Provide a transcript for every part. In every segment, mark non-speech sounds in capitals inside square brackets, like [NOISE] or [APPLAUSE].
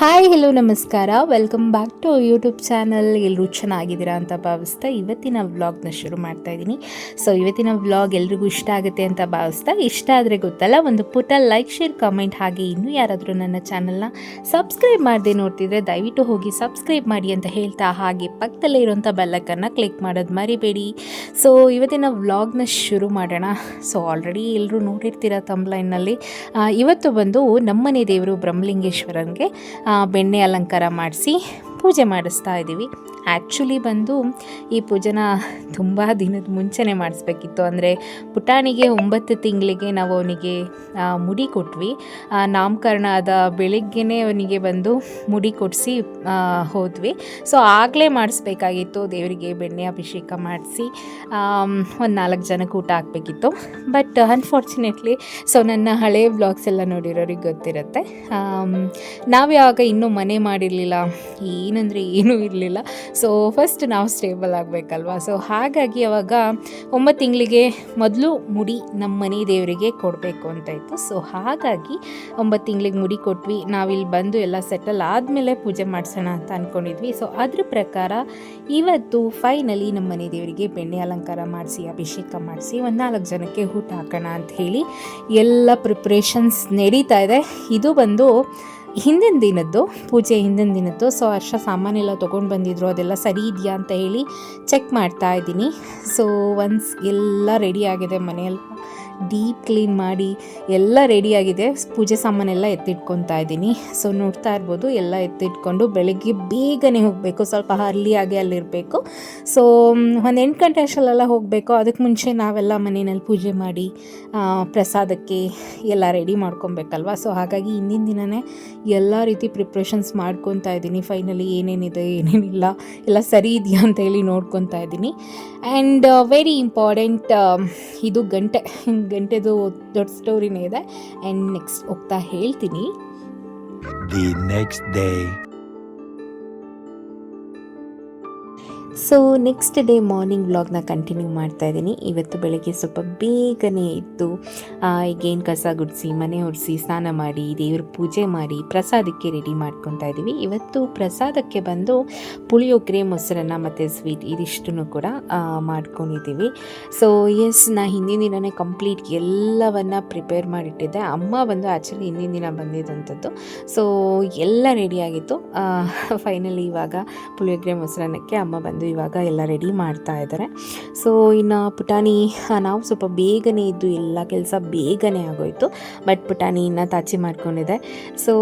Hi hello ನಮಸ್ಕಾರ. Welcome back to YouTube channel ಎಲ್ಲರೂ ಚೆನ್ನಾಗಿದ್ದೀರಾ ಅಂತ ಭಾವಿಸ್ತಾ ಇವತ್ತಿನ ವ್ಲಾಗ್ನ ಶುರು ಮಾಡ್ತಾ ಇದ್ದೀನಿ. ಸೊ ಇವತ್ತಿನ ವ್ಲಾಗ್ ಎಲ್ರಿಗೂ ಇಷ್ಟ ಆಗುತ್ತೆ ಅಂತ ಭಾವಿಸ್ತಾ ಇಷ್ಟ ಆದರೆ ಗೊತ್ತಲ್ಲ, ಒಂದು ಪುಟ ಲೈಕ್ ಶೇರ್ ಕಮೆಂಟ್ ಹಾಗೆ ಇನ್ನೂ ಯಾರಾದರೂ ನನ್ನ ಚಾನಲ್ನ ಸಬ್ಸ್ಕ್ರೈಬ್ ಮಾಡದೆ ನೋಡ್ತಿದ್ರೆ ದಯವಿಟ್ಟು ಹೋಗಿ ಸಬ್ಸ್ಕ್ರೈಬ್ ಮಾಡಿ ಅಂತ ಹೇಳ್ತಾ ಹಾಗೆ ಪಕ್ಕದಲ್ಲೇ ಇರುವಂಥ ಬೆಲ್ಲಕ್ಕನ್ನು ಕ್ಲಿಕ್ ಮಾಡೋದು ಮರಿಬೇಡಿ. ಸೊ ಇವತ್ತಿನ ವ್ಲಾಗ್ನ ಶುರು ಮಾಡೋಣ. ಸೊ ಆಲ್ರೆಡಿ ಎಲ್ಲರೂ ನೋಡಿರ್ತೀರ ತಂಬ್ಲೈನಲ್ಲಿ ಇವತ್ತು ಬಂದು ನಮ್ಮನೆ ದೇವರು ಬ್ರಹ್ಮಲಿಂಗೇಶ್ವರನಿಗೆ ಬೆಣ್ಣೆ ಅಲಂಕಾರ ಮಾಡಿಸಿ ಪೂಜೆ ಮಾಡಿಸ್ತಾ ಇದ್ದೀವಿ. ಆ್ಯಕ್ಚುಲಿ ಬಂದು ಈ ಪೂಜೆನ ತುಂಬ ದಿನದ ಮುಂಚೆನೇ ಮಾಡಿಸ್ಬೇಕಿತ್ತು. ಅಂದರೆ ಪುಟಾಣಿಗೆ ಒಂಬತ್ತು ತಿಂಗಳಿಗೆ ನಾವು ಅವನಿಗೆ ಮುಡಿ ಕೊಟ್ವಿ. ನಾಮಕರಣ ಆದ ಬೆಳಿಗ್ಗೆನೇ ಅವನಿಗೆ ಬಂದು ಮುಡಿ ಕೊಡಿಸಿ ಹೋದ್ವಿ. ಸೊ ಆಗಲೇ ಮಾಡಿಸ್ಬೇಕಾಗಿತ್ತು. ದೇವರಿಗೆ ಬೆಣ್ಣೆ ಅಭಿಷೇಕ ಮಾಡಿಸಿ ಒಂದು ನಾಲ್ಕು ಜನಕ್ಕೆ ಊಟ ಹಾಕಬೇಕಿತ್ತು. ಬಟ್ ಅನ್ಫಾರ್ಚುನೇಟ್ಲಿ ಸೊ ನನ್ನ ಹಳೆಯ ವ್ಲಾಗ್ಸ್ ಎಲ್ಲ ನೋಡಿರೋರಿಗೆ ಗೊತ್ತಿರುತ್ತೆ. ನಾವು ಯಾವಾಗ ಇನ್ನೂ ಮನೆ ಮಾಡಿರಲಿಲ್ಲ ಏನಂದರೆ ಏನೂ ಇರಲಿಲ್ಲ. ಸೊ ಫಸ್ಟ್ ನಾವು ಸ್ಟೇಬಲ್ ಆಗಬೇಕಲ್ವ? ಸೊ ಹಾಗಾಗಿ ಅವಾಗ ಒಂಬತ್ತು ತಿಂಗಳಿಗೆ ಮೊದಲು ಮುಡಿ ನಮ್ಮ ಮನೆ ದೇವರಿಗೆ ಕೊಡಬೇಕು ಅಂತ ಇತ್ತು ಸೊ ಹಾಗಾಗಿ ಒಂಬತ್ತು ತಿಂಗಳಿಗೆ ಮುಡಿ ಕೊಟ್ವಿ. ನಾವಿಲ್ಲಿ ಬಂದು ಎಲ್ಲ ಸೆಟಲ್ ಆದಮೇಲೆ ಪೂಜೆ ಮಾಡಿಸೋಣ ಅಂತ ಅಂದ್ಕೊಂಡಿದ್ವಿ ಸೊ ಅದ್ರ ಪ್ರಕಾರ ಇವತ್ತು ಫೈನಲಿ ನಮ್ಮ ಮನೆ ದೇವರಿಗೆ ಬೆಣ್ಣೆ ಅಲಂಕಾರ ಮಾಡಿಸಿ, ಅಭಿಷೇಕ ಮಾಡಿಸಿ ಒಂದು ನಾಲ್ಕು ಜನಕ್ಕೆ ಊಟ ಹಾಕೋಣ ಅಂತ ಹೇಳಿ ಎಲ್ಲ ಪ್ರಿಪ್ರೇಷನ್ಸ್ ನಡೀತಾ ಇದೆ. ಇದು ಬಂದು ಹಿಂದಿನ ದಿನದ್ದು, ಪೂಜೆ ಹಿಂದಿನ ದಿನದ್ದು ಸೊ ಹರ್ಷ ಸಾಮಾನೆಲ್ಲ ತೊಗೊಂಡು ಬಂದಿದ್ರು, ಅದೆಲ್ಲ ಸರಿ ಇದೆಯಾ ಅಂತ ಹೇಳಿ ಚೆಕ್ ಮಾಡ್ತಾ ಇದ್ದೀನಿ. ಸೊ ಒನ್ಸ್ ಎಲ್ಲ ರೆಡಿ ಆಗಿದೆ ಮನೆಯಲ್ಲಿ ಡೀಪ್ ಕ್ಲೀನ್ ಮಾಡಿ ಎಲ್ಲ ರೆಡಿಯಾಗಿದೆ ಪೂಜೆ ಸಾಮಾನೆಲ್ಲ ಎತ್ತಿಟ್ಕೊತಾ ಇದ್ದೀನಿ. ಸೊ ನೋಡ್ತಾ ಇರ್ಬೋದು, ಎಲ್ಲ ಎತ್ತಿಟ್ಕೊಂಡು ಬೆಳಗ್ಗೆ ಬೇಗನೆ ಹೋಗಬೇಕು. ಸ್ವಲ್ಪ ಅರ್ಲಿಯಾಗಿ ಅಲ್ಲಿರಬೇಕು. ಸೊ ಒಂದು ಎಂಟು ಗಂಟೆ ಅಷ್ಟರಲ್ಲೆಲ್ಲ ಹೋಗಬೇಕು. ಅದಕ್ಕೆ ಮುಂಚೆ ನಾವೆಲ್ಲ ಮನೆಯಲ್ಲಿ ಪೂಜೆ ಮಾಡಿ ಪ್ರಸಾದಕ್ಕೆ ಎಲ್ಲ ರೆಡಿ ಮಾಡ್ಕೊಬೇಕಲ್ವ? ಸೊ ಹಾಗಾಗಿ ಹಿಂದಿನ ದಿನವೇ ಎಲ್ಲ ರೀತಿ ಪ್ರಿಪ್ರೇಷನ್ಸ್ ಮಾಡ್ಕೊತಾ ಇದ್ದೀನಿ. ಫೈನಲಿ ಏನೇನಿದೆ, ಏನೇನಿಲ್ಲ, ಎಲ್ಲ ಸರಿ ಇದೆಯಾ ಅಂತ ಹೇಳಿ ನೋಡ್ಕೊತಾ ಇದ್ದೀನಿ. ಆ್ಯಂಡ್ ವೆರಿ ಇಂಪಾರ್ಟೆಂಟ್ ಇದು ಗಂಟೆ. ಗಂಟೆದು ದೊಡ್ಡ ಸ್ಟೋರಿನೇ ಇದೆ ಆ್ಯಂಡ್ ನೆಕ್ಸ್ಟ್ ಹೋಗ್ತಾ ಹೇಳ್ತೀನಿ the next day. So next day morning ವ್ಲಾಗ್ನ ಕಂಟಿನ್ಯೂ ಮಾಡ್ತಾ ಇದ್ದೀನಿ. ಇವತ್ತು ಬೆಳಗ್ಗೆ ಸ್ವಲ್ಪ ಬೇಗನೆ ಇತ್ತು ಈಗೇನು ಕಸ ಗುಡಿಸಿ, ಮನೆ ಒರೆಸಿ, ಸ್ನಾನ ಮಾಡಿ, ದೇವ್ರ ಪೂಜೆ ಮಾಡಿ, ಪ್ರಸಾದಕ್ಕೆ ರೆಡಿ ಮಾಡ್ಕೊತಾ ಇದ್ದೀವಿ. ಇವತ್ತು ಪ್ರಸಾದಕ್ಕೆ ಬಂದು ಪುಳಿಯೋಗರೆ ಮೊಸರನ್ನ ಮತ್ತು ಸ್ವೀಟ್ ಇದಿಷ್ಟನ್ನು ಕೂಡ ಮಾಡ್ಕೊಂಡಿದ್ದೀವಿ. ಸೊ ಎಸ್ ನಾ ಹಿಂದಿನ ದಿನವೇ ಕಂಪ್ಲೀಟ್ ಎಲ್ಲವನ್ನು ಪ್ರಿಪೇರ್ ಮಾಡಿಟ್ಟಿದ್ದೆ. ಅಮ್ಮ ಬಂದು ಆ್ಯಕ್ಚುಲಿ ಹಿಂದಿನ ದಿನ ಬಂದಿದ್ದಂಥದ್ದು ಸೊ ಎಲ್ಲ ರೆಡಿಯಾಗಿತ್ತು ಫೈನಲಿ [LAUGHS] ಇವಾಗ ಪುಳಿಯೋಗರೆ ಮೊಸರನ್ನಕ್ಕೆ ಅಮ್ಮ ಬಂದು ಇವಾಗ ಎಲ್ಲ ರೆಡಿ ಮಾಡ್ತಾ ಇದ್ದಾರೆ. ಸೊ ಇನ್ನು ಪುಟಾಣಿ ನಾವು ಸ್ವಲ್ಪ ಬೇಗನೆ ಇದ್ದು ಎಲ್ಲ ಕೆಲಸ ಬೇಗನೆ ಆಗೋಯ್ತು. ಬಟ್ ಪುಟಾಣಿ ಇನ್ನು ತಾಚಿ ಮಾಡ್ಕೊಂಡಿದೆ. ಸೊ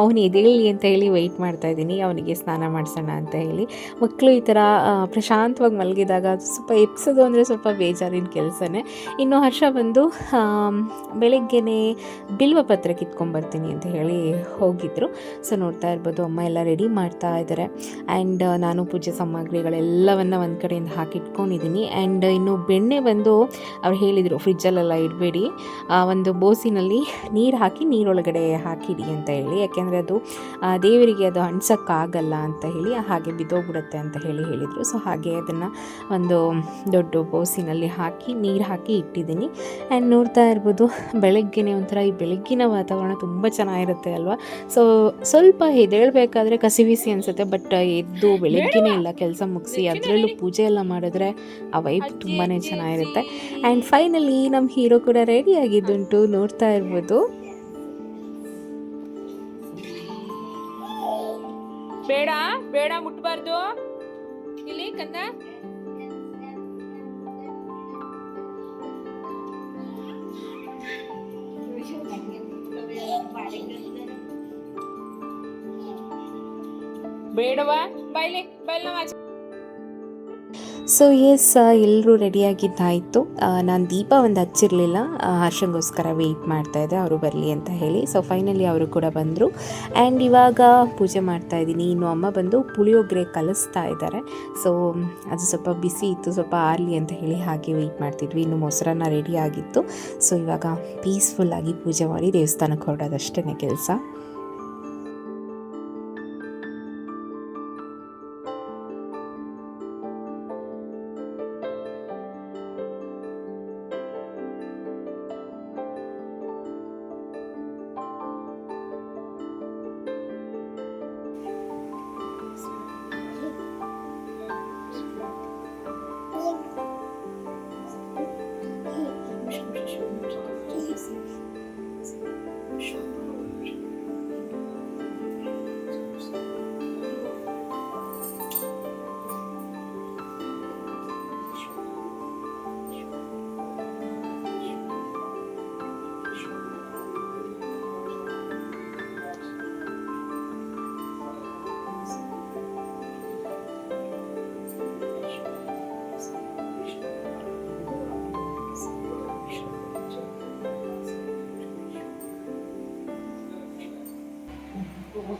ಅವನು ಎದೇಳಿ ಅಂತ ಹೇಳಿ ವೆಯ್ಟ್ ಮಾಡ್ತಾ ಇದ್ದೀನಿ. ಅವನಿಗೆ ಸ್ನಾನ ಮಾಡಿಸೋಣ ಅಂತ ಹೇಳಿ. ಮಕ್ಕಳು ಈ ಥರ ಪ್ರಶಾಂತವಾಗಿ ಮಲಗಿದಾಗ ಸ್ವಲ್ಪ ಎಪ್ಸೋದು ಅಂದರೆ ಸ್ವಲ್ಪ ಬೇಜಾರಿನ ಕೆಲಸನೇ. ಇನ್ನು ಹರ್ಷ ಬಂದು ಬೆಳಗ್ಗೆನೆ ಬಿಲ್ವ ಪತ್ರ ಕಿತ್ಕೊಂಬರ್ತೀನಿ ಅಂತ ಹೇಳಿ ಹೋಗಿದ್ರು. ಸೊ ನೋಡ್ತಾ ಇರ್ಬೋದು. ಅಮ್ಮ ಎಲ್ಲ ರೆಡಿ ಮಾಡ್ತಾ ಇದ್ದಾರೆ ಆ್ಯಂಡ್ ನಾನು ಪೂಜೆ ಸಾಮಗ್ರಿಗಳೆಲ್ಲವನ್ನು ಒಂದು ಕಡೆಯಿಂದ ಹಾಕಿಟ್ಕೊಂಡಿದ್ದೀನಿ ಆ್ಯಂಡ್ ಇನ್ನು ಬೆಣ್ಣೆ ಬಂದು ಅವ್ರು ಹೇಳಿದರು, ಫ್ರಿಜ್ಜಲ್ಲೆಲ್ಲ ಇಡಬೇಡಿ. ಒಂದು ಬೋಸಿನಲ್ಲಿ ನೀರು ಹಾಕಿ ನೀರೊಳಗಡೆ ಹಾಕಿಡಿ ಅಂತ ಹೇಳಿ. ಯಾಕೆಂದರೆ ಅದು ದೇವರಿಗೆ ಅದು ಅಣ್ಸೋಕ್ಕಾಗಲ್ಲ ಅಂತ ಹೇಳಿ, ಹಾಗೆ ಬಿದ್ದೋಗ್ಬಿಡುತ್ತೆ ಅಂತ ಹೇಳಿ ಹೇಳಿದರು. ಸೊ ಹಾಗೆ ಅದನ್ನು ಒಂದು ದೊಡ್ಡ ಬೋಸಿನಲ್ಲಿ ಹಾಕಿ ನೀರು ಹಾಕಿ ಇಟ್ಟಿದ್ದೀನಿ ಆ್ಯಂಡ್ ನೋಡ್ತಾ ಇರ್ಬೋದು, ಬೆಳಗ್ಗೆನೇ ಒಂಥರ ಈ ಬೆಳಗ್ಗಿನ ವಾತಾವರಣ ತುಂಬ ಚೆನ್ನಾಗಿರುತ್ತೆ ಅಲ್ವಾ? ಸೊ ಸ್ವಲ್ಪ ಎದ್ದೇಳಬೇಕಾದ್ರೆ ಕಸಿವಿಸಿ ಅನಿಸುತ್ತೆ ಬಟ್ ಎದ್ದು ಬೆಳಗ್ಗೆನೇ ಇಲ್ಲ, ಕೆಲಸ ಮುಗಿಸಿ ಅದರಲ್ಲೂ ಪೂಜೆ ಎಲ್ಲ ಮಾಡಿದ್ರೆ ಆ ವೈಬ್ ತುಂಬಾ ಚೆನ್ನಾಗಿರುತ್ತೆ. ಆ್ಯಂಡ್ ಫೈನಲಿ ನಮ್ಮ ಹೀರೋ ಕೂಡ ರೆಡಿ ಆಗಿದ್ದುಂಟು. ನೋಡ್ತಾ ಇರ್ಬೋದು. ಬೇಡ ಬೇಡ ಮುಟ್ಬಾರ್ದು. ಇಲ್ಲಿ ಕಂದ ಬೇಡವಾ? ಬೈಲ್ ನಾವು ಸೊ ಎಸ್ ಎಲ್ಲರೂ ರೆಡಿಯಾಗಿದ್ದಾಯಿತು. ನಾನು ದೀಪ ಒಂದು ಹಚ್ಚಿರಲಿಲ್ಲ. ಹರ್ಷಂಗೋಸ್ಕರ ವೆಯ್ಟ್ ಮಾಡ್ತಾ ಇದ್ದೆ. ಅವರು ಬರಲಿ ಅಂತ ಹೇಳಿ. ಸೊ ಫೈನಲಿ ಅವರು ಕೂಡ ಬಂದರು. ಆ್ಯಂಡ್ ಇವಾಗ ಪೂಜೆ ಮಾಡ್ತಾ ಇದ್ದೀನಿ. ಇನ್ನು ಅಮ್ಮ ಬಂದು ಪುಳಿಯೋಗರೆ ಕಲಿಸ್ತಾ ಇದ್ದಾರೆ. ಸೊ ಅದು ಸ್ವಲ್ಪ ಬಿಸಿ ಇತ್ತು. ಸ್ವಲ್ಪ ಆರಲಿ ಅಂತ ಹೇಳಿ ಹಾಗೆ ವೆಯ್ಟ್ ಮಾಡ್ತಿದ್ವಿ. ಇನ್ನು ಮೊಸರನ್ನ ರೆಡಿ ಆಗಿತ್ತು. ಸೊ ಇವಾಗ ಪೀಸ್ಫುಲ್ಲಾಗಿ ಪೂಜೆ ಮಾಡಿ ದೇವಸ್ಥಾನಕ್ಕೆ ಹೊರಡೋದಷ್ಟೇ ಕೆಲಸ.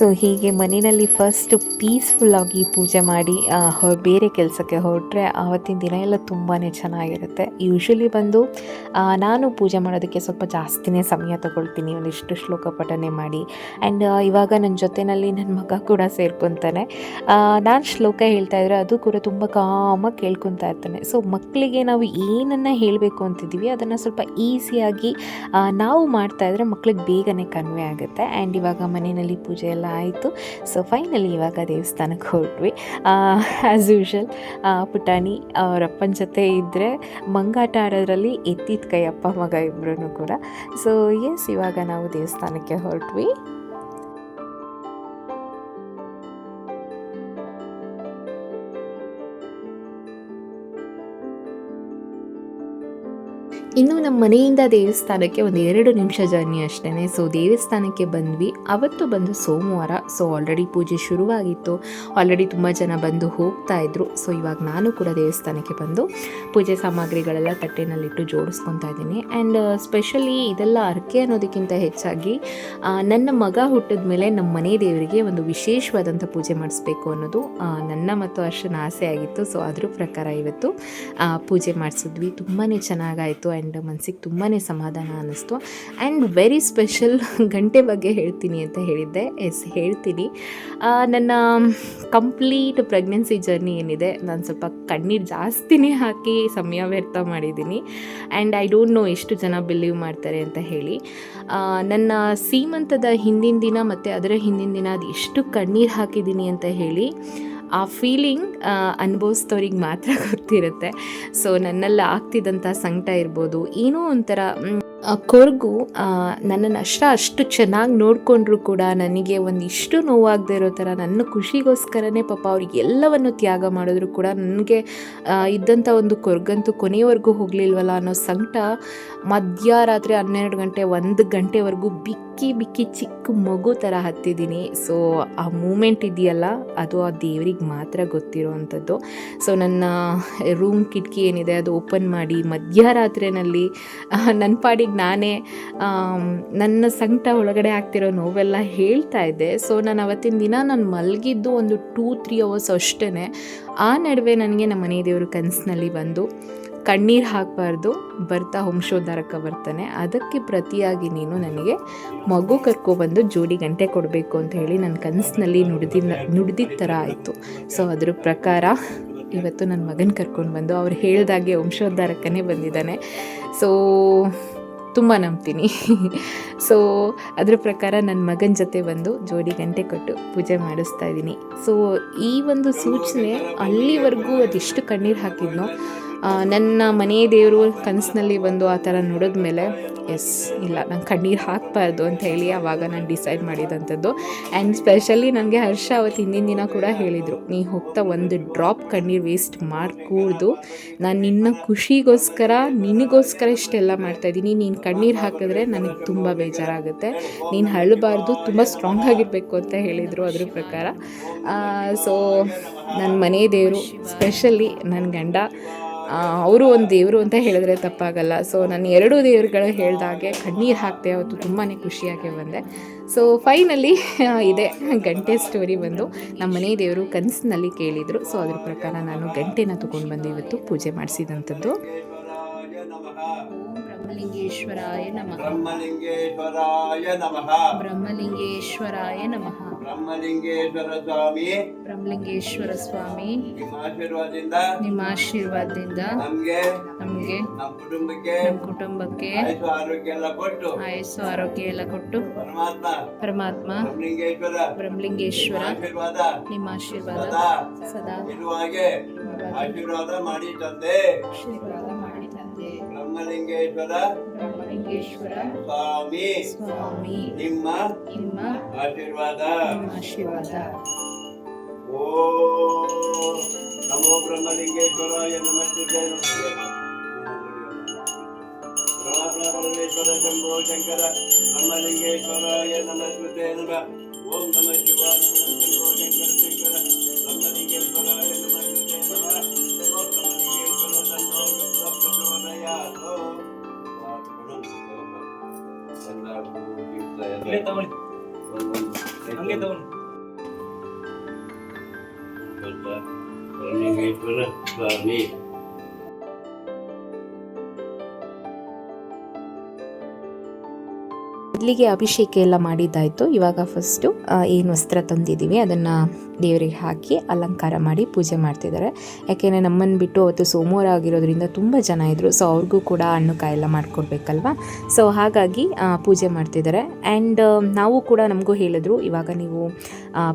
ಸೊ ಹೀಗೆ ಮನೆಯಲ್ಲಿ ಫಸ್ಟ್ ಪೀಸ್ಫುಲ್ಲಾಗಿ ಪೂಜೆ ಮಾಡಿ ಬೇರೆ ಕೆಲಸಕ್ಕೆ ಹೊರಟ್ರೆ ಆವತ್ತಿನ ದಿನ ಎಲ್ಲ ತುಂಬಾ ಚೆನ್ನಾಗಿರುತ್ತೆ. ಯೂಶ್ವಲಿ ಬಂದು ನಾನು ಪೂಜೆ ಮಾಡೋದಕ್ಕೆ ಸ್ವಲ್ಪ ಜಾಸ್ತಿನೇ ಸಮಯ ತಗೊಳ್ತೀನಿ. ಒಂದಿಷ್ಟು ಶ್ಲೋಕ ಪಠನೆ ಮಾಡಿ. ಆ್ಯಂಡ್ ಇವಾಗ ನನ್ನ ಜೊತೆಯಲ್ಲಿ ನನ್ನ ಮಗ ಕೂಡ ಸೇರ್ಕೊತಾನೆ. ನಾನು ಶ್ಲೋಕ ಹೇಳ್ತಾ ಇದ್ರೆ ಅದು ಕೂಡ ತುಂಬ ಕಾಮಾಗಿ ಕೇಳ್ಕೊತಾ ಇರ್ತಾನೆ. ಸೊ ಮಕ್ಕಳಿಗೆ ನಾವು ಏನನ್ನು ಹೇಳಬೇಕು ಅಂತಿದ್ದೀವಿ, ಅದನ್ನು ಸ್ವಲ್ಪ ಈಸಿಯಾಗಿ ನಾವು ಮಾಡ್ತಾ ಇದ್ರೆ ಮಕ್ಳಿಗೆ ಬೇಗನೆ ಕನ್ವೆ ಆಗುತ್ತೆ. ಆ್ಯಂಡ್ ಇವಾಗ ಮನೆಯಲ್ಲಿ ಪೂಜೆ ಎಲ್ಲ ಆಯಿತು. ಸೊ ಫೈನಲಿ ಇವಾಗ ದೇವಸ್ಥಾನಕ್ಕೆ ಹೊರಟ್ವಿ. ಆ್ಯಸ್ ಯೂಶಲ್ ಪುಟಾಣಿ ಅವರಪ್ಪನ ಜೊತೆ ಇದ್ದರೆ ಮಂಗಾಟ ಆಡೋದ್ರಲ್ಲಿ ಎತ್ತಿದ ಕೈ ಅಪ್ಪ ಮಗ ಇಬ್ಬರೂ ಕೂಡ. ಸೊ ಎಸ್ ಇವಾಗ ನಾವು ದೇವಸ್ಥಾನಕ್ಕೆ ಹೊರಟ್ವಿ. ಇನ್ನು ನಮ್ಮ ಮನೆಯಿಂದ ದೇವಸ್ಥಾನಕ್ಕೆ ಒಂದು ಎರಡು ನಿಮಿಷ ಜರ್ನಿ ಅಷ್ಟೇ ಸೊ ದೇವಸ್ಥಾನಕ್ಕೆ ಬಂದ್ವಿ. ಅವತ್ತು ಬಂದು ಸೋಮವಾರ. ಸೊ ಆಲ್ರೆಡಿ ಪೂಜೆ ಶುರುವಾಗಿತ್ತು. ಆಲ್ರೆಡಿ ತುಂಬ ಜನ ಬಂದು ಹೋಗ್ತಾ ಇದ್ರು. ಸೊ ಇವಾಗ ನಾನು ಕೂಡ ದೇವಸ್ಥಾನಕ್ಕೆ ಬಂದು ಪೂಜೆ ಸಾಮಗ್ರಿಗಳೆಲ್ಲ ತಟ್ಟೆನಲ್ಲಿಟ್ಟು ಜೋಡಿಸ್ಕೊತಾ ಇದ್ದೀನಿ. ಆ್ಯಂಡ್ ಸ್ಪೆಷಲಿ ಇದೆಲ್ಲ ಅರ್ಕೆ ಅನ್ನೋದಕ್ಕಿಂತ ಹೆಚ್ಚಾಗಿ ನನ್ನ ಮಗ ಹುಟ್ಟಿದ ಮೇಲೆ ನಮ್ಮ ಮನೆ ದೇವರಿಗೆ ಒಂದು ವಿಶೇಷವಾದಂಥ ಪೂಜೆ ಮಾಡಿಸ್ಬೇಕು ಅನ್ನೋದು ನನ್ನ ಮತ್ತು ಅರ್ಷನ ಆಸೆ ಆಗಿತ್ತು. ಸೊ ಅದ್ರ ಪ್ರಕಾರ ಇವತ್ತು ಪೂಜೆ ಮಾಡಿಸಿದ್ವಿ. ತುಂಬಾ ಚೆನ್ನಾಗಾಯಿತು. ಆ್ಯಂಡ್ ಮನಸ್ಸಿಗೆ ತುಂಬಾ ಸಮಾಧಾನ ಅನ್ನಿಸ್ತು. ಆ್ಯಂಡ್ ವೆರಿ ಸ್ಪೆಷಲ್ [LAUGHS] ಗಂಟೆ ಬಗ್ಗೆ ಹೇಳ್ತೀನಿ ಅಂತ ಹೇಳಿದ್ದೆ. ಎಸ್, ಹೇಳ್ತೀನಿ. ನನ್ನ ಕಂಪ್ಲೀಟ್ ಪ್ರೆಗ್ನೆನ್ಸಿ ಜರ್ನಿ ಏನಿದೆ, ನಾನು ಸ್ವಲ್ಪ ಕಣ್ಣೀರು ಜಾಸ್ತಿನೇ ಹಾಕಿ ಸಮಯ ವ್ಯರ್ಥ ಮಾಡಿದ್ದೀನಿ. ಆ್ಯಂಡ್ ಐ ಡೋಂಟ್ ನೋ ಎಷ್ಟು ಜನ ಬಿಲೀವ್ ಮಾಡ್ತಾರೆ ಅಂತ ಹೇಳಿ. ನನ್ನ ಸೀಮಂತದ ಹಿಂದಿನ ದಿನ ಮತ್ತು ಅದರ ಹಿಂದಿನ ದಿನ ಅದು ಎಷ್ಟು ಕಣ್ಣೀರು ಹಾಕಿದ್ದೀನಿ ಅಂತ ಹೇಳಿ ಆ ಫೀಲಿಂಗ್ ಅನುಭವಿಸ್ತವ್ರಿಗೆ ಮಾತ್ರ [LAUGHS] ಗೊತ್ತಿರುತ್ತೆ. ಸೊ ನನ್ನಲ್ಲಿ ಆಗ್ತಿದ್ದಂಥ ಸಂಕಟ ಇರ್ಬೋದು. ಏನೋ ಒಂಥರ ಕೊರಗು ನನ್ನನ್ನು ಅಷ್ಟ ಅಷ್ಟು ಚೆನ್ನಾಗಿ ನೋಡಿಕೊಂಡ್ರು ಕೂಡ ನನಗೆ ಒಂದಿಷ್ಟು ನೋವಾಗದೇ ಇರೋ ಥರ, ನನ್ನ ಖುಷಿಗೋಸ್ಕರನೇ ಪಾಪ ಅವ್ರಿಗೆ ಎಲ್ಲವನ್ನು ತ್ಯಾಗ ಮಾಡಿದ್ರು ಕೂಡ ನನಗೆ ಇದ್ದಂಥ ಒಂದು ಕೊರ್ಗಂತೂ ಕೊನೆಯವರೆಗೂ ಹೋಗಲಿಲ್ವಲ್ಲ ಅನ್ನೋ ಸಂಕಟ ಮಧ್ಯರಾತ್ರಿ ಹನ್ನೆರಡು ಗಂಟೆ, ಒಂದು ಗಂಟೆವರೆಗೂ ಬಿಕ್ಕಿ ಬಿಕ್ಕಿ ಚಿಕ್ಕ ಮಗು ಥರ ಹತ್ತಿದ್ದೀನಿ. ಸೊ ಆ ಮೂಮೆಂಟ್ ಇದೆಯಲ್ಲ, ಅದು ಆ ದೇವ್ರಿಗೆ ಮಾತ್ರ ಗೊತ್ತಿರೋ ಅಂಥದ್ದು ಸೊ ನನ್ನ ರೂಮ್ ಕಿಟಕಿ ಏನಿದೆ, ಅದು ಓಪನ್ ಮಾಡಿ ಮಧ್ಯರಾತ್ರಿನಲ್ಲಿ ನನ್ನ ಪಾಡಿಗೆ ನಾನೇ ನನ್ನ ಸಂಕಟ ಒಳಗಡೆ ಆಗ್ತಿರೋ ನೋವೆಲ್ಲ ಹೇಳ್ತಾ ಇದ್ದೆ. ಸೊ ನಾನು ಅವತ್ತಿನ ದಿನ ನಾನು ಮಲಗಿದ್ದು ಒಂದು ಟೂ ತ್ರೀ ಅವರ್ಸ್ ಅಷ್ಟೇ ಆ ನಡುವೆ ನನಗೆ ನಮ್ಮ ಮನೆ ದೇವರು ಕನಸಿನಲ್ಲಿ ಬಂದು ಕಣ್ಣೀರು ಹಾಕಬಾರ್ದು, ಬರ್ತಾ ವಂಶೋದ್ಧಾರಕ ಬರ್ತಾನೆ ಅದಕ್ಕೆ ಪ್ರತಿಯಾಗಿ ನೀನು ನನಗೆ ಮಗು ಕರ್ಕೊಬಂದು ಜೋಡಿ ಗಂಟೆ ಕೊಡಬೇಕು ಅಂತ ಹೇಳಿ ನನ್ನ ಕನಸಿನಲ್ಲಿ ನುಡಿದಿನ ನುಡಿದಿದ್ದ ಥರ ಆಯಿತು. ಸೊ ಅದ್ರ ಪ್ರಕಾರ ಇವತ್ತು ನನ್ನ ಮಗನ ಕರ್ಕೊಂಡು ಬಂದು ಅವ್ರು ಹೇಳ್ದಾಗೆ ವಂಶೋದ್ಧಾರಕನೇ ಬಂದಿದ್ದಾನೆ. ಸೊ ತುಂಬ ನಂಬ್ತೀನಿ. [LAUGHS] ಸೊ ಅದ್ರ ಪ್ರಕಾರ ನನ್ನ ಮಗನ ಜೊತೆ ಬಂದು ಜೋಡಿ ಗಂಟೆ ಕೊಟ್ಟು ಪೂಜೆ ಮಾಡಿಸ್ತಾ ಇದ್ದೀನಿ ಸೊ ಈ ಒಂದು ಸೂಚನೆ ಅಲ್ಲಿವರೆಗೂ ಅದೆಷ್ಟು ಕಣ್ಣೀರು ಹಾಕಿದ್ನೋ ನನ್ನ ಮನೆ ದೇವರು ಕನಸಿನಲ್ಲಿ ಬಂದು ಆ ಥರ ನೋಡಿದ ಮೇಲೆ, ಎಸ್, ಇಲ್ಲ ನಾನು ಕಣ್ಣೀರು ಹಾಕಬಾರ್ದು ಅಂತ ಹೇಳಿ ಆವಾಗ ನಾನು ಡಿಸೈಡ್ ಮಾಡಿದಂಥದ್ದು. ಆ್ಯಂಡ್ ಸ್ಪೆಷಲಿ ನನಗೆ ಹರ್ಷ ಅವತ್ತು ಹಿಂದಿನ ದಿನ ಕೂಡ ಹೇಳಿದರು, ನೀ ಹೋಗ್ತಾ ಒಂದು ಡ್ರಾಪ್ ಕಣ್ಣೀರು ವೇಸ್ಟ್ ಮಾಡಿಕೂಡ್ದು. ನಾನು ನಿನ್ನ ಖುಷಿಗೋಸ್ಕರ, ನಿನಗೋಸ್ಕರ ಇಷ್ಟೆಲ್ಲ ಮಾಡ್ತಾಯಿದ್ದೀನಿ ನೀನು ಕಣ್ಣೀರು ಹಾಕಿದ್ರೆ ನನಗೆ ತುಂಬ ಬೇಜಾರಾಗುತ್ತೆ. ನೀನು ಅಳಬಾರ್ದು, ತುಂಬ ಸ್ಟ್ರಾಂಗ್ ಆಗಿರಬೇಕು ಅಂತ ಹೇಳಿದರು ಅದ್ರ ಪ್ರಕಾರ. ಸೊ ನನ್ನ ಮನೆ ದೇವರು ಸ್ಪೆಷಲಿ ನನ್ನ ಗಂಡ ಅವರು ಒಂದು ದೇವರು ಅಂತ ಹೇಳಿದ್ರೆ ತಪ್ಪಾಗಲ್ಲ. ಸೊ ನಾನು ಎರಡು ದೇವರುಗಳು ಹೇಳಿದಾಗೆ ಕಣ್ಣೀರು ಹಾಕಿದೆ ಅವತ್ತು ತುಂಬಾ ಖುಷಿಯಾಗಿ ಬಂದೆ. ಸೊ ಫೈನಲಿ ಇದೆ ಗಂಟೆ ಸ್ಟೋರಿ ಬಂದು ನಮ್ಮ ಮನೆ ದೇವರು ಕನಸಿನಲ್ಲಿ ಕೇಳಿದರು. ಸೊ ಅದ್ರ ಪ್ರಕಾರ ನಾನು ಗಂಟೆನ ತೊಗೊಂಡು ಬಂದು ಇವತ್ತು ಪೂಜೆ ಮಾಡಿಸಿದಂಥದ್ದು. ಬ್ರಹ್ಮಲಿಂಗೇಶ್ವರಾಯ ನಮಃ. ಬ್ರಹ್ಮಲಿಂಗೇಶ್ವರಾಯ ನಮಃ. ಬ್ರಹ್ಮಲಿಂಗೇಶ್ವರಾಯ ನಮಃ. ಬ್ರಹ್ಮಲಿಂಗೇಶ್ವರ ಸ್ವಾಮಿ. ಬ್ರಹ್ಮಲಿಂಗೇಶ್ವರ ಸ್ವಾಮಿ. ನಿಮ್ಮ ಆಶೀರ್ವಾದದಿಂದ. ನಿಮ್ಮ ಆಶೀರ್ವಾದದಿಂದ. ನಮ್ಗೆ. ನಮಗೆ. ನಮ್ಮ ಕುಟುಂಬಕ್ಕೆ. ನಮ್ಮ ಕುಟುಂಬಕ್ಕೆ. ಆಯಸ್ಸು ಆರೋಗ್ಯ ಎಲ್ಲ ಕೊಟ್ಟು. ಆಯಸ್ಸು ಆರೋಗ್ಯ ಎಲ್ಲ ಕೊಟ್ಟು. ಪರಮಾತ್ಮ. ಪರಮಾತ್ಮ. ಬ್ರಹ್ಮಲಿಂಗೇಶ್ವರ. ಬ್ರಹ್ಮಲಿಂಗೇಶ್ವರ. ಆಶೀರ್ವಾದ. ನಿಮ್ಮ ಆಶೀರ್ವಾದ. ಸದಾ. ಇರುವಾಗೆ ಆಶೀರ್ವಾದ ಮಾಡಿ ತಂದೆ. ಆಶೀರ್ವಾದ ಮಾಡಿ ತಂದೆ. ಬ್ರಹ್ಮಲಿಂಗೇಶ್ವರ. ಬ್ರಹ್ಮಲಿಂಗೇಶ್ವರ ರಂಗೇಶ್ವರ ಸ್ವಾಮಿ. ಸ್ವಾಮಿ. ನಿಮ್ಮ ನಿಮ್ಮ ಆಶೀರ್ವಾದ. ನಿಮ್ಮ ಆಶೀರ್ವಾದ. ಓ ನಮೋ ಬ್ರಹ್ಮಲಿಂಗೇಶ್ವರಾಯ ನಮಸ್ತುತೆ ಪರಮಾತ್ಮ ಪರಮೇಶ್ವರ ಶಂಭೋ ಶಂಕರ ಬ್ರಹ್ಮಲಿಂಗೇಶ್ವರಾಯ ನಮಸ್ತುತೆ ನಮ ಓಂ ನಮ ಶಿವಾಯ ಶಂಭೋ ಶಂಕರ ಶಂಕರ ಬ್ರಹ್ಮಲಿಂಗೇಶ್ವರಾಯ ನಮಸ್ತುತೆ ನಮ ಓಂ ಬ್ರಹ್ಮಲಿಂಗೇಶ್ವರ ತನ್ನೋ ರುದ್ರ ಮೊದಲಿಗೆ ಅಭಿಷೇಕ ಎಲ್ಲ ಮಾಡಿದ್ದಾಯಿತು. ಇವಾಗ ಫಸ್ಟು ಏನು ವಸ್ತ್ರ ತಂದಿದ್ದೀವಿ. ಅದನ್ನು ದೇವರಿಗೆ ಹಾಕಿ ಅಲಂಕಾರ ಮಾಡಿ ಪೂಜೆ ಮಾಡ್ತಿದ್ದಾರೆ. ಯಾಕೆಂದರೆ ನಮ್ಮನ್ನು ಬಿಟ್ಟು ಅವತ್ತು ಸೋಮವಾರ ಆಗಿರೋದ್ರಿಂದ ತುಂಬ ಜನ ಇದ್ದರು ಸೊ ಅವ್ರಿಗೂ ಕೂಡ ಹಣ್ಣು ಕಾಯೆಲ್ಲ ಮಾಡಿಕೊಡ್ಬೇಕಲ್ವ? ಸೊ ಹಾಗಾಗಿ ಪೂಜೆ ಮಾಡ್ತಿದ್ದಾರೆ. ಆ್ಯಂಡ್ ನಾವು ಕೂಡ ನಮಗೂ ಹೇಳಿದ್ರು, ಇವಾಗ ನೀವು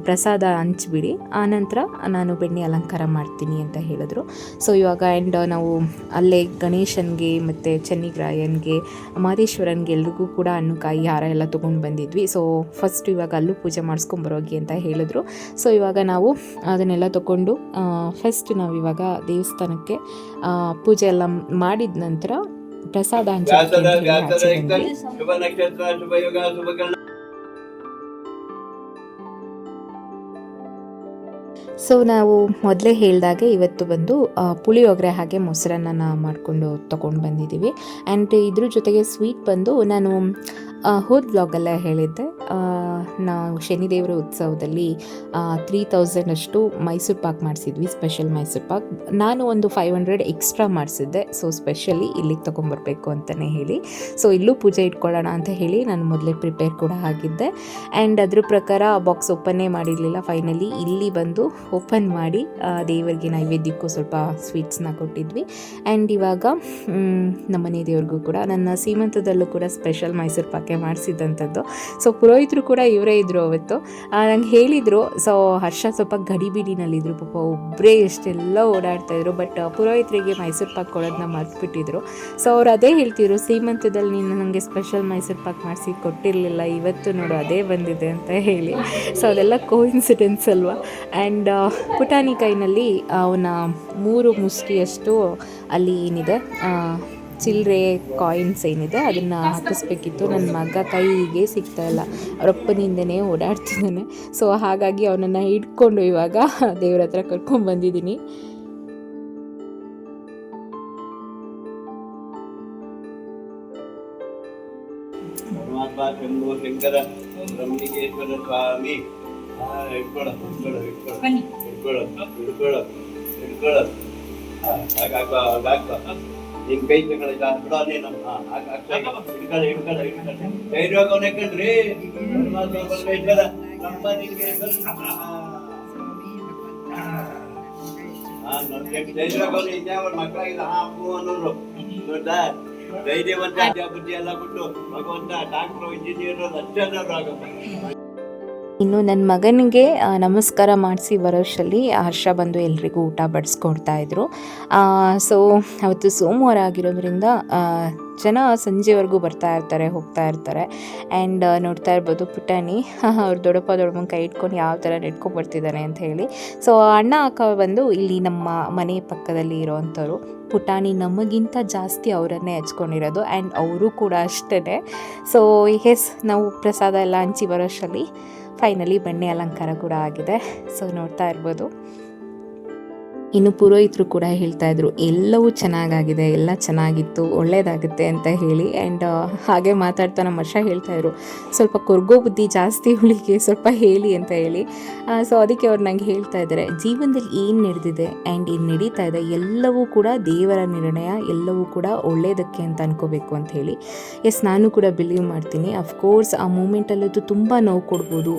ಪ್ರಸಾದ ಹಂಚ್ಬಿಡಿ. ಆನಂತರ ನಾನು ಬೆಣ್ಣೆ ಅಲಂಕಾರ ಮಾಡ್ತೀನಿ ಅಂತ ಹೇಳಿದ್ರು. ಸೊ ಇವಾಗ ಆ್ಯಂಡ್ ನಾವು ಅಲ್ಲೇ ಗಣೇಶನಿಗೆ ಮತ್ತು ಚೆನ್ನಿಗ್ರಾಯನ್ಗೆ, ಮಾದೇಶ್ವರನ್ಗೆ ಎಲ್ರಿಗೂ ಕೂಡ ಹಣ್ಣು ಕಾಯಿ ಹಾರ ಎಲ್ಲ ತೊಗೊಂಡು ಬಂದಿದ್ವಿ. ಸೊ ಫಸ್ಟ್ ಇವಾಗ ಅಲ್ಲೂ ಪೂಜೆ ಮಾಡಿಸ್ಕೊಂಬರೋಗಿ ಅಂತ ಹೇಳಿದ್ರು. ಸೊ ಇವಾಗ ನಾವು ಅದನ್ನೆಲ್ಲ ತಗೊಂಡು ಫಸ್ಟ್ ನಾವು ಇವಾಗ ದೇವಸ್ಥಾನಕ್ಕೆ ಪೂಜೆ ಎಲ್ಲ ಮಾಡಿದ ನಂತರ ಪ್ರಸಾದ ಸೊ ನಾವು ಮೊದಲೇ ಹೇಳಿದಾಗೆ ಇವತ್ತು ಬಂದು ಪುಳಿಯೋಗರೆ ಹಾಗೆ ಮೊಸರನ್ನ ಮಾಡಿಕೊಂಡು ತೊಗೊಂಡು ಬಂದಿದ್ದೀವಿ. ಆ್ಯಂಡ್ ಇದ್ರ ಜೊತೆಗೆ ಸ್ವೀಟ್ ಬಂದು ನಾನು ಹೋದ ಬ್ಲಾಗಲ್ಲೇ ಹೇಳಿದ್ದೆ. ನಾವು ಶನಿದೇವರ ಉತ್ಸವದಲ್ಲಿ ತ್ರೀ ತೌಸಂಡ್ ಅಷ್ಟು ಮೈಸೂರು ಪಾಕ್ ಮಾಡಿಸಿದ್ವಿ ಸ್ಪೆಷಲ್ ಮೈಸೂರು ಪಾಕ್. ನಾನು ಒಂದು ಫೈವ್ ಹಂಡ್ರೆಡ್ ಎಕ್ಸ್ಟ್ರಾ ಮಾಡಿಸಿದ್ದೆ ಸೊ ಸ್ಪೆಷಲಿ ಇಲ್ಲಿಗೆ ತೊಗೊಂಬರ್ಬೇಕು ಅಂತಲೇ ಹೇಳಿ. ಸೊ ಇಲ್ಲೂ ಪೂಜೆ ಇಟ್ಕೊಳ್ಳೋಣ ಅಂತ ಹೇಳಿ ನಾನು ಮೊದಲೇ ಪ್ರಿಪೇರ್ ಕೂಡ ಆಗಿದ್ದೆ ಆ್ಯಂಡ್ ಅದ್ರ ಪ್ರಕಾರ ಬಾಕ್ಸ್ ಓಪನ್ನೇ ಮಾಡಿರಲಿಲ್ಲ ಫೈನಲಿ ಇಲ್ಲಿ ಬಂದು ಓಪನ್ ಮಾಡಿ ದೇವರಿಗೆ ನೈವೇದ್ಯಕ್ಕೂ ಸ್ವಲ್ಪ ಸ್ವೀಟ್ಸ್ನ ಕೊಟ್ಟಿದ್ವಿ. ಆ್ಯಂಡ್ ಇವಾಗ ನಮ್ಮನೆ ದೇವ್ರಿಗೂ ಕೂಡ, ನನ್ನ ಸೀಮಂತದಲ್ಲೂ ಕೂಡ ಸ್ಪೆಷಲ್ ಮೈಸೂರು ಪಾಕೆ ಮಾಡಿಸಿದ್ದಂಥದ್ದು. ಸೊ ಪುರೋಹಿತರು ಕೂಡ ಇವರೇ ಇದ್ದರು ಅವತ್ತು. ನಂಗೆ ಹೇಳಿದರು, ಸೊ, ಹರ್ಷ ಸ್ವಲ್ಪ ಗಡಿಬಿಡಿನಲ್ಲಿದ್ದರು ಪಾಪ ಒಬ್ಬರೇ ಎಷ್ಟೆಲ್ಲ ಓಡಾಡ್ತಾಯಿದ್ರು ಬಟ್ ಪುರೋಹಿತರಿಗೆ ಮೈಸೂರು ಪಾಕ್ ಕೊಡೋದನ್ನ ಮರ್ತ್ಬಿಟ್ಟಿದ್ರು. ಸೊ ಅವ್ರು ಅದೇ ಹೇಳ್ತಿದ್ರು ಸೀಮಂತದಲ್ಲಿ ನೀನು ನನಗೆ ಸ್ಪೆಷಲ್ ಮೈಸೂರು ಪಾಕ್ ಮಾಡಿಸಿ ಕೊಟ್ಟಿರಲಿಲ್ಲ, ಇವತ್ತು ನೋಡು ಅದೇ ಬಂದಿದೆ ಅಂತ ಹೇಳಿ. ಸೊ ಅದೆಲ್ಲ ಕೋಇನ್ಸಿಡೆನ್ಸ್ ಅಲ್ವಾ? ಆ್ಯಂಡ್ ಪುಟಾಣಿ ಕೈನಲ್ಲಿ ಅವನ ಮೂರು ಮುಷ್ಟಿಯಷ್ಟು ಅಲ್ಲಿ ಏನಿದೆ ಚಿಲ್ಲರೆ ಕಾಯಿನ್ಸ್ ಏನಿದೆ ಅದನ್ನು ಹಾಕಿಸ್ಬೇಕಿತ್ತು. ನನ್ನ ಮಗ ಕೈಗೆ ಸಿಗ್ತಾ ಇಲ್ಲ. ಅವರಪ್ಪನಿಂದನೇ ಓಡಾಡ್ತಿದ್ದಾನೆ. ಸೊ ಹಾಗಾಗಿ ಅವನನ್ನು ಹಿಡ್ಕೊಂಡು ಇವಾಗ ದೇವ್ರ ಹತ್ರ ಕರ್ಕೊಂಡು ಬಂದಿದ್ದೀನಿ. ನಿನ್ ಕೈ ತಗೊಳ್ಳಿ ಬಿಡೋ ನೀನು ಹಾ, ಹಾಕ್ ಹಾಕ್ ಕೈ. ಹಿಡ್ಕೊಳ್ಳ ಹಿಡ್ಕೊಳ್ಳ ಹಿಡ್ಕೊಳ್ಳ ಧೈರ್ಯವಾಗಿ ಅವನೇ ಕಣ್ರಿ ಪರಮಾತ್ಮ ಪರಮೇಶ್ವರ ಹಾ ನನ್ಗೆ ಧೈರ್ಯವಾಗಿ ಅವನು ಇದ್ದೆ ಅವ್ರ ಮಕ್ಕಳಾಗಿಲ್ಲ ಹಾ ಅಪ್ಪು ಅನ್ನೋರು ಗೊತ್ತಾ ಧೈರ್ಯವಂತ ಬುದ್ಧಿ ಎಲ್ಲ ಕೊಟ್ಟು ಭಗವಂತ ಡಾಕ್ಟ್ರು ಇಂಜಿನಿಯರ್ ಅಷ್ಟೆಲ್ಲರೂ ಆಗಪ್ಪ ಇನ್ನು ನನ್ನ ಮಗನಿಗೆ ನಮಸ್ಕಾರ ಮಾಡಿಸಿ ಬರೋಷಲ್ಲಿ ಹರ್ಷ ಬಂದು ಎಲ್ರಿಗೂ ಊಟ ಬಡಿಸ್ಕೊಡ್ತಾ ಇದ್ರು. ಸೊ, ಅವತ್ತು ಸೋಮವಾರ ಆಗಿರೋದ್ರಿಂದ ಜನ ಸಂಜೆವರೆಗೂ ಬರ್ತಾ ಇರ್ತಾರೆ, ಹೋಗ್ತಾ ಇರ್ತಾರೆ. ಆ್ಯಂಡ್ ನೋಡ್ತಾ ಇರ್ಬೋದು ಪುಟಾಣಿ ಅವ್ರ ದೊಡ್ಡಪ್ಪ ದೊಡ್ಡಮ್ಮನ ಕೈ ಇಟ್ಕೊಂಡು ಯಾವ ಥರ ನೆಟ್ಕೊಬರ್ತಿದ್ದಾನೆ ಅಂತ ಹೇಳಿ. ಸೊ ಅಣ್ಣ, ಅಕ್ಕ ಬಂದು ಇಲ್ಲಿ ನಮ್ಮ ಮನೆ ಪಕ್ಕದಲ್ಲಿ ಇರೋವಂಥವ್ರು ಪುಟಾಣಿ ನಮಗಿಂತ ಜಾಸ್ತಿ ಅವರನ್ನೇ ಹಚ್ಕೊಂಡಿರೋದು ಆ್ಯಂಡ್ ಅವರು ಕೂಡ ಅಷ್ಟೇ ಸೊ, ಎಸ್, ನಾವು ಪ್ರಸಾದ ಎಲ್ಲ ಹಂಚಿ ಬರೋಷ್ಟರಲ್ಲಿ ಫೈನಲಿ ಬೆಣ್ಣೆ ಅಲಂಕಾರ ಕೂಡ ಆಗಿದೆ. ಸೊ ನೋಡ್ತಾ ಇರ್ಬೋದು. ಇನ್ನು ಪುರೋಹಿತರು ಕೂಡ ಹೇಳ್ತಾ ಇದ್ರು, ಎಲ್ಲವೂ ಚೆನ್ನಾಗಾಗಿದೆ, ಎಲ್ಲ ಚೆನ್ನಾಗಿತ್ತು, ಒಳ್ಳೇದಾಗುತ್ತೆ ಅಂತ ಹೇಳಿ. ಆ್ಯಂಡ್ ಹಾಗೆ ಮಾತಾಡ್ತಾ ನಮ್ಮ ವರ್ಷ ಹೇಳ್ತಾ ಇದ್ರು. ಸ್ವಲ್ಪ ಕೊರ್ಗೋ ಬುದ್ಧಿ ಜಾಸ್ತಿ ಹುಳಿಗೆ ಸ್ವಲ್ಪ ಹೇಳಿ ಅಂತ ಹೇಳಿ. ಸೊ ಅದಕ್ಕೆ ಅವ್ರು ನಂಗೆ ಹೇಳ್ತಾ ಇದ್ದಾರೆ, ಜೀವನದಲ್ಲಿ ಏನು ನಡೆದಿದೆ ಆ್ಯಂಡ್ ಏನು ನಡೀತಾ ಇದೆ ಎಲ್ಲವೂ ಕೂಡ ದೇವರ ನಿರ್ಣಯ, ಎಲ್ಲವೂ ಕೂಡ ಒಳ್ಳೆಯದಕ್ಕೆ ಅಂತ ಅನ್ಕೋಬೇಕು ಅಂತ ಹೇಳಿ. ಎಸ್ ನಾನು ಕೂಡ ಬಿಲೀವ್ ಮಾಡ್ತೀನಿ. ಅಫ್ಕೋರ್ಸ್ ಆ ಮೂಮೆಂಟಲ್ಲಂತೂ ತುಂಬ ನೋವು ಕೊಡ್ಬೋದು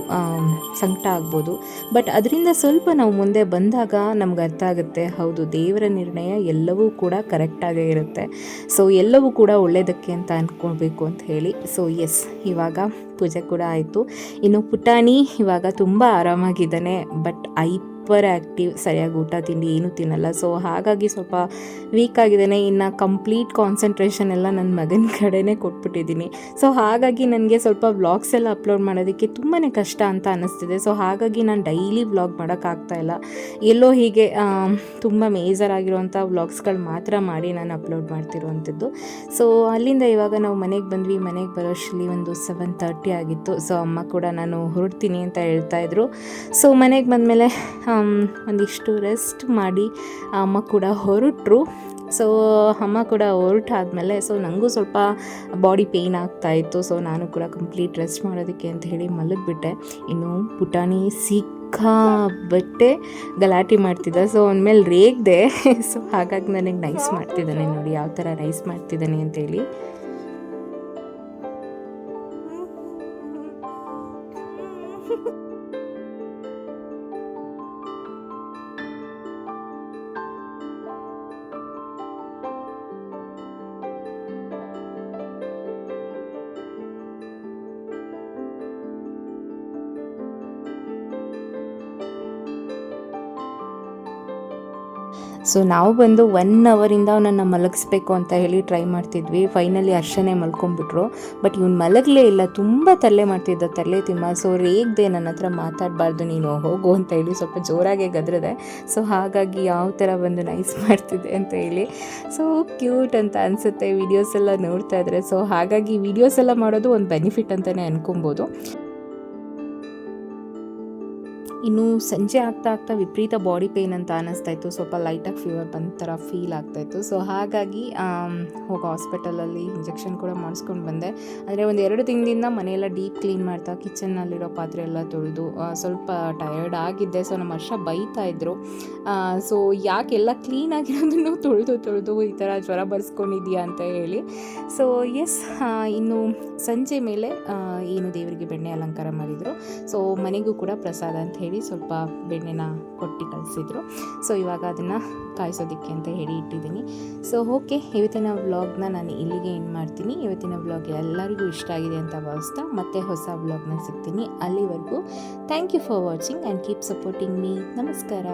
ಸಂಕಟ ಆಗ್ಬೋದು. ಬಟ್ ಅದರಿಂದ ಸ್ವಲ್ಪ ನಾವು ಮುಂದೆ ಬಂದಾಗ ನಮ್ಗೆ ಅರ್ಥ ಆಗುತ್ತೆ. ಹೌದು, ದೇವರ ನಿರ್ಣಯ ಎಲ್ಲವೂ ಕೂಡ ಕರೆಕ್ಟಾಗೇ ಇರುತ್ತೆ. ಸೊ ಎಲ್ಲವೂ ಕೂಡ ಒಳ್ಳೆಯದಕ್ಕೆ ಅಂತ ಅಂದ್ಕೊಳ್ಬೇಕು ಅಂತ ಹೇಳಿ. ಸೊ ಎಸ್ ಇವಾಗ ಪೂಜೆ ಕೂಡ ಆಯಿತು. ಇನ್ನು ಪುಟಾಣಿ ಇವಾಗ ತುಂಬ ಆರಾಮಾಗಿದ್ದಾನೆ. ಬಟ್ ಐ ಸೂಪರ್ ಆ್ಯಕ್ಟಿವ್ ಸರಿಯಾಗಿ ಊಟ ತಿಂಡಿ ಏನೂ ತಿನ್ನಲ್ಲ. ಸೊ ಹಾಗಾಗಿ ಸ್ವಲ್ಪ ವೀಕ್ ಆಗಿದ್ದಾನೆ. ಇನ್ನು ಕಂಪ್ಲೀಟ್ ಕಾನ್ಸಂಟ್ರೇಷನ್ ಎಲ್ಲ ನನ್ನ ಮಗನ ಕಡೆನೇ ಕೊಟ್ಬಿಟ್ಟಿದ್ದೀನಿ. ಸೊ ಹಾಗಾಗಿ ನನಗೆ ಸ್ವಲ್ಪ ವ್ಲಾಗ್ಸ್ ಎಲ್ಲ ಅಪ್ಲೋಡ್ ಮಾಡೋದಕ್ಕೆ ತುಂಬಾ ಕಷ್ಟ ಅಂತ ಅನ್ನಿಸ್ತಿದೆ ಸೊ ಹಾಗಾಗಿ ನಾನು ಡೈಲಿ ವ್ಲಾಗ್ ಮಾಡೋಕ್ಕಾಗ್ತಾ ಇಲ್ಲ. ಎಲ್ಲೋ ಹೀಗೆ ತುಂಬ ಮೇಜರ್ ಆಗಿರುವಂಥ ವ್ಲಾಗ್ಸ್ಗಳು ಮಾತ್ರ ಮಾಡಿ ನಾನು ಅಪ್ಲೋಡ್ ಮಾಡ್ತಿರುವಂಥದ್ದು. ಸೊ ಅಲ್ಲಿಂದ ಇವಾಗ ನಾವು ಮನೆಗೆ ಬಂದ್ವಿ. ಮನೆಗೆ ಬರೋಷ್ಟರಲ್ಲಿ ಒಂದು ಸೆವೆನ್ ತರ್ಟಿ ಆಗಿತ್ತು. ಸೊ ಅಮ್ಮ ಕೂಡ ನಾನು ಹೊರಡ್ತೀನಿ ಅಂತ ಹೇಳ್ತಾಯಿದ್ರು ಸೊ ಮನೆಗೆ ಬಂದಮೇಲೆ ಒಂದಿಷ್ಟು ರೆಸ್ಟ್ ಮಾಡಿ ಅಮ್ಮ ಕೂಡ ಹೊರಟ್ರು. ಸೊ ಅಮ್ಮ ಕೂಡ ಹೊರಟಾದ್ಮೇಲೆ ಸೊ ನನಗೂ ಸ್ವಲ್ಪ ಬಾಡಿ ಪೇಯ್ನ್ ಆಗ್ತಾ ಇತ್ತು. ಸೊ ನಾನು ಕೂಡ ಕಂಪ್ಲೀಟ್ ರೆಸ್ಟ್ ಮಾಡೋದಕ್ಕೆ ಅಂತ ಹೇಳಿ ಮಲಗಿಬಿಟ್ಟೆ. ಇನ್ನು ಪುಟಾಣಿ ಸಿಕ್ಕಾಬಟ್ಟೆ ಗಲಾಟೆ ಮಾಡ್ತಿದ್ದೆ. ಸೊ ಮೇಲೆ ರೇಗ್ದೆ. [LAUGHS] ಸೊ ಹಾಗಾಗಿ ನನಗೆ ನೈಸ್ ಮಾಡ್ತಿದ್ದಾನೆ ನೋಡಿ, ಯಾವ ಥರ ನೈಸ್ ಮಾಡ್ತಿದ್ದಾನೆ ಅಂತೇಳಿ [LAUGHS] ಸೊ ನಾವು ಬಂದು ಒನ್ ಅವರಿಂದ ಅವನನ್ನು ಮಲಗಿಸ್ಬೇಕು ಅಂತ ಹೇಳಿ ಟ್ರೈ ಮಾಡ್ತಿದ್ವಿ. ಫೈನಲಿ ಅರ್ಶನೇ ಮಲ್ಕೊಂಡ್ಬಿಟ್ರು. ಬಟ್ ಇವ್ನು ಮಲಗಲೇ ಇಲ್ಲ. ತುಂಬ ತಲೆ ಮಾಡ್ತಿದ್ದ. ತಲೆ ತಿಮ್ಮ. ಸೊ ರೇಗ್ದೆ ನನ್ನ ಹತ್ರ ಮಾತಾಡಬಾರ್ದು, ನೀನು ಹೋಗು ಅಂತ ಹೇಳಿ ಸ್ವಲ್ಪ ಜೋರಾಗೆ ಗದ್ರದೆ. ಸೊ ಹಾಗಾಗಿ ಯಾವ ಥರ ಬಂದು ನೈಸ್ [LAUGHS] ಮಾಡ್ತಿದೆ ಅಂತ ಹೇಳಿ. ಸೊ ಕ್ಯೂಟ್ ಅಂತ ಅನಿಸುತ್ತೆ. ವಿಡಿಯೋಸ್ ಎಲ್ಲ ನೋಡ್ತಾ ಇದ್ರೆ. ಸೊ ಹಾಗಾಗಿ ವೀಡಿಯೋಸ್ ಎಲ್ಲ ಮಾಡೋದು ಒಂದು ಬೆನಿಫಿಟ್ ಅಂತಲೇ ಅನ್ಕೊಬೋದು. ಇನ್ನು ಸಂಜೆ ಆಗ್ತಾ ಆಗ್ತಾ ವಿಪರೀತ ಬಾಡಿ ಪೇಯ್ನ್ ಅಂತ ಅನ್ನಿಸ್ತಾ ಇತ್ತು. ಸ್ವಲ್ಪ ಲೈಟಾಗಿ ಫೀವರ್ ಬಂದ ಥರ ಫೀಲ್ ಆಗ್ತಾಯಿತ್ತು ಸೊ ಹಾಗಾಗಿ ಹೋಗಿ ಹಾಸ್ಪಿಟಲಲ್ಲಿ ಇಂಜೆಕ್ಷನ್ ಕೂಡ ಮಾಡಿಸ್ಕೊಂಡು ಬಂದೆ. ಅಂದರೆ ಒಂದು ಎರಡು ತಿಂಗಳಿಂದ ಮನೆಯೆಲ್ಲ ಡೀಪ್ ಕ್ಲೀನ್ ಮಾಡ್ತಾ ಕಿಚನ್ನಲ್ಲಿರೋ ಪಾತ್ರೆ ಎಲ್ಲ ತೊಳೆದು ಸ್ವಲ್ಪ ಟಯರ್ಡ್ ಆಗಿದ್ದೆ. ಸೊ ನಮ್ಮ ವರ್ಷ ಬೈತಾ ಇದ್ದರು ಸೊ ಯಾಕೆಲ್ಲ ಕ್ಲೀನ್ ಆಗಿರೋದನ್ನು ತೊಳೆದು ತೊಳೆದು ಈ ಥರ ಜ್ವರ ಬರ್ಸ್ಕೊಂಡಿದ್ಯಾ ಅಂತ ಹೇಳಿ. ಸೊ ಎಸ್ ಇನ್ನು ಸಂಜೆ ಮೇಲೆ ಏನು ದೇವರಿಗೆ ಬೆಣ್ಣೆ ಅಲಂಕಾರ ಮಾಡಿದರು. ಸೊ ಮನೆಗೂ ಕೂಡ ಪ್ರಸಾದ ಅಂತ ಹೇಳಿ ಸ್ವಲ್ಪ ಬೆಣ್ಣೆನ ಕೊಟ್ಟು ಕಳಿಸಿದ್ರು ಸೊ ಇವಾಗ ಅದನ್ನು ಕಾಯಿಸೋದಕ್ಕೆ ಅಂತ ಹೇಳಿ ಇಟ್ಟಿದ್ದೀನಿ. ಸೊ ಓಕೆ ಇವತ್ತಿನ ವ್ಲಾಗ್ನ ನಾನು ಇಲ್ಲಿಗೆ ಏನು ಮಾಡ್ತೀನಿ. ಇವತ್ತಿನ ವ್ಲಾಗ್ ಎಲ್ಲರಿಗೂ ಇಷ್ಟ ಆಗಿದೆ ಅಂತ ಭಾವಿಸ್ತಾ ಮತ್ತೆ ಹೊಸ ವ್ಲಾಗ್ನ ಸಿಗ್ತೀನಿ ಅಲ್ಲಿವರೆಗೂ. Thank you for watching and keep supporting me ನಮಸ್ಕಾರ.